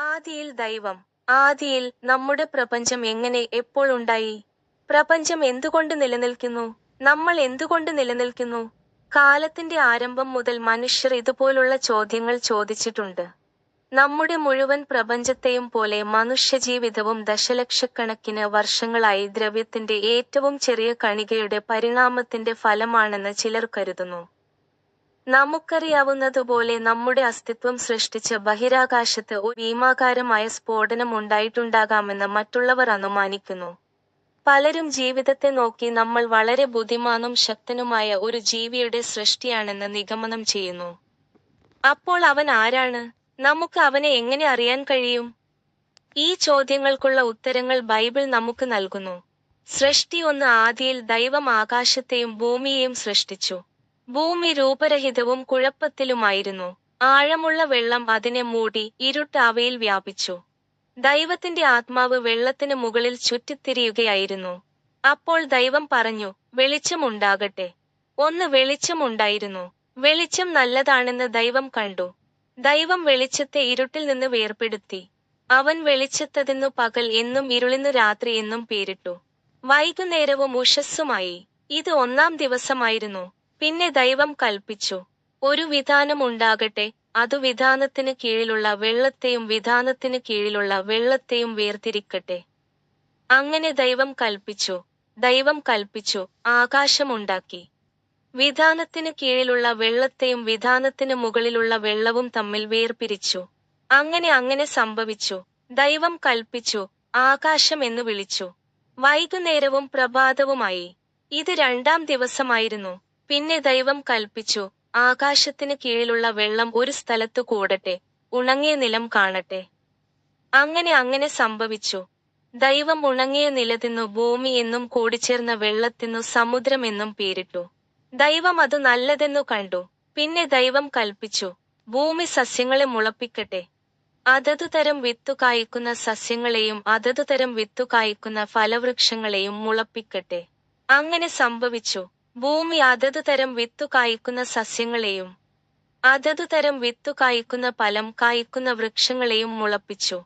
ആദിയിൽ ദൈവം. ആദിയിൽ നമ്മുടെ പ്രപഞ്ചം എങ്ങനെ എപ്പോൾ ഉണ്ടായി? പ്രപഞ്ചം എന്തുകൊണ്ട് നിലനിൽക്കുന്നു? നമ്മൾ എന്തുകൊണ്ട് നിലനിൽക്കുന്നു? കാലത്തിന്റെ ആരംഭം മുതൽ മനുഷ്യർ ഇതുപോലുള്ള ചോദ്യങ്ങൾ ചോദിച്ചിട്ടുണ്ട്. നമ്മുടെ മുഴുവൻ പ്രപഞ്ചത്തെയും പോലെ മനുഷ്യജീവിതവും ദശലക്ഷക്കണക്കിന് വർഷങ്ങളായി ദ്രവ്യത്തിന്റെ ഏറ്റവും ചെറിയ കണികയുടെ പരിണാമത്തിന്റെ ഫലമാണെന്ന് ചിലർ കരുതുന്നു. നമുക്കറിയാവുന്നതുപോലെ നമ്മുടെ അസ്തിത്വം സൃഷ്ടിച്ച ബഹിരാകാശത്ത് ഒരു ഭീമാകാരമായ സ്ഫോടനം ഉണ്ടായിട്ടുണ്ടാകാമെന്ന് മറ്റുള്ളവർ അനുമാനിക്കുന്നു. പലരും ജീവിതത്തെ നോക്കി നമ്മൾ വളരെ ബുദ്ധിമാനും ശക്തനുമായ ഒരു ജീവിയുടെ സൃഷ്ടിയാണെന്ന് നിഗമനം ചെയ്യുന്നു. അപ്പോൾ അവൻ ആരാണ്? നമുക്ക് അവനെ എങ്ങനെ അറിയാൻ കഴിയും? ഈ ചോദ്യങ്ങൾക്കുള്ള ഉത്തരങ്ങൾ ബൈബിൾ നമുക്ക് നൽകുന്നു. സൃഷ്ടി ഒന്ന് ആദിയിൽ ദൈവം ആകാശത്തെയും ഭൂമിയെയും സൃഷ്ടിച്ചു. ഭൂമി രൂപരഹിതവും കുഴപ്പത്തിലുമായിരുന്നു. ആഴമുള്ള വെള്ളം അതിനെ മൂടി ഇരുട്ട് അവയിൽ വ്യാപിച്ചു. ദൈവത്തിന്റെ ആത്മാവ് വെള്ളത്തിന് മുകളിൽ ചുറ്റിത്തിരിയുകയായിരുന്നു. അപ്പോൾ ദൈവം പറഞ്ഞു വെളിച്ചമുണ്ടാകട്ടെ ഒന്ന് വെളിച്ചമുണ്ടായിരുന്നു വെളിച്ചം നല്ലതാണെന്ന് ദൈവം കണ്ടു. ദൈവം വെളിച്ചത്തെ ഇരുട്ടിൽ നിന്ന് വേർപെടുത്തി. അവൻ വെളിച്ചത്തതിന്നു പകൽ എന്നും ഇരുളിന്നു രാത്രി എന്നും പേരിട്ടു. വൈകുന്നേരവും ഉഷസ്സുമായി. ഇത് ഒന്നാം ദിവസമായിരുന്നു. പിന്നെ ദൈവം കൽപ്പിച്ചു. ഒരു വിധാനം ഉണ്ടാകട്ടെ അതു വിധാനത്തിന് കീഴിലുള്ള വെള്ളത്തെയും വിധാനത്തിന് കീഴിലുള്ള വെള്ളത്തെയും വേർതിരിക്കട്ടെ. അങ്ങനെ ദൈവം കൽപ്പിച്ചു ദൈവം കൽപ്പിച്ചു ആകാശമുണ്ടാക്കി വിധാനത്തിന് കീഴിലുള്ള വെള്ളത്തെയും വിധാനത്തിന് മുകളിലുള്ള വെള്ളവും തമ്മിൽ വേർപിരിച്ചു. അങ്ങനെ അങ്ങനെ സംഭവിച്ചു. ദൈവം കൽപ്പിച്ചു ആകാശം എന്ന് വിളിച്ചു. വൈകുന്നേരവും പ്രഭാതവുമായി. ഇത് രണ്ടാം ദിവസമായിരുന്നു. പിന്നെ ദൈവം കൽപ്പിച്ചു ആകാശത്തിന് കീഴിലുള്ള വെള്ളം ഒരു സ്ഥലത്തു കൂടട്ടെ ഉണങ്ങിയ നിലം കാണട്ടെ. അങ്ങനെ അങ്ങനെ സംഭവിച്ചു. ദൈവം ഉണങ്ങിയ നിലത്തിന്നു ഭൂമി എന്നും കൂടിച്ചേർന്ന വെള്ളത്തിനു സമുദ്രമെന്നും പേരിട്ടു. ദൈവം അത് നല്ലതെന്നു കണ്ടു. പിന്നെ ദൈവം കൽപ്പിച്ചു ഭൂമി സസ്യങ്ങളെ മുളപ്പിക്കട്ടെ. അതതു തരം വിത്തു കായ്ക്കുന്ന സസ്യങ്ങളെയും അതതു തരം വിത്തു കായ്ക്കുന്ന ഫലവൃക്ഷങ്ങളെയും മുളപ്പിക്കട്ടെ. അങ്ങനെ സംഭവിച്ചു. ഭൂമി അതത് തരം വിത്തു കായ്ക്കുന്ന സസ്യങ്ങളെയും അതതു തരം വിത്തു കായ്ക്കുന്ന ഫലം കായ്ക്കുന്ന വൃക്ഷങ്ങളെയും മുളപ്പിച്ചു.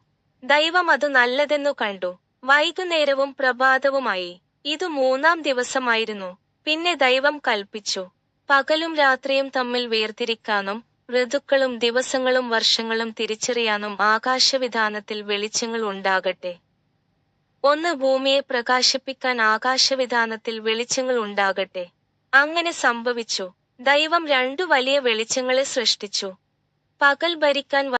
ദൈവം അത് നല്ലതെന്നു കണ്ടു. വൈകുന്നേരവും പ്രഭാതവുമായി. ഇത് മൂന്നാം ദിവസമായിരുന്നു. പിന്നെ ദൈവം കൽപ്പിച്ചു. പകലും രാത്രിയും തമ്മിൽ വേർതിരിക്കാനും ഋതുക്കളും ദിവസങ്ങളും വർഷങ്ങളും തിരിച്ചറിയാനും ആകാശവിധാനത്തിൽ വെളിച്ചങ്ങൾ ഉണ്ടാകട്ടെ. ഒന്ന് ഭൂമിയെ പ്രകാശിപ്പിക്കാൻ ആകാശവിധാനത്തിൽ വെളിച്ചങ്ങൾ ഉണ്ടാകട്ടെ. അങ്ങനെ സംഭവിച്ചു. ദൈവം രണ്ടു വലിയ വെളിച്ചങ്ങളെ സൃഷ്ടിച്ചു. പകൽ ഭരിക്കാൻ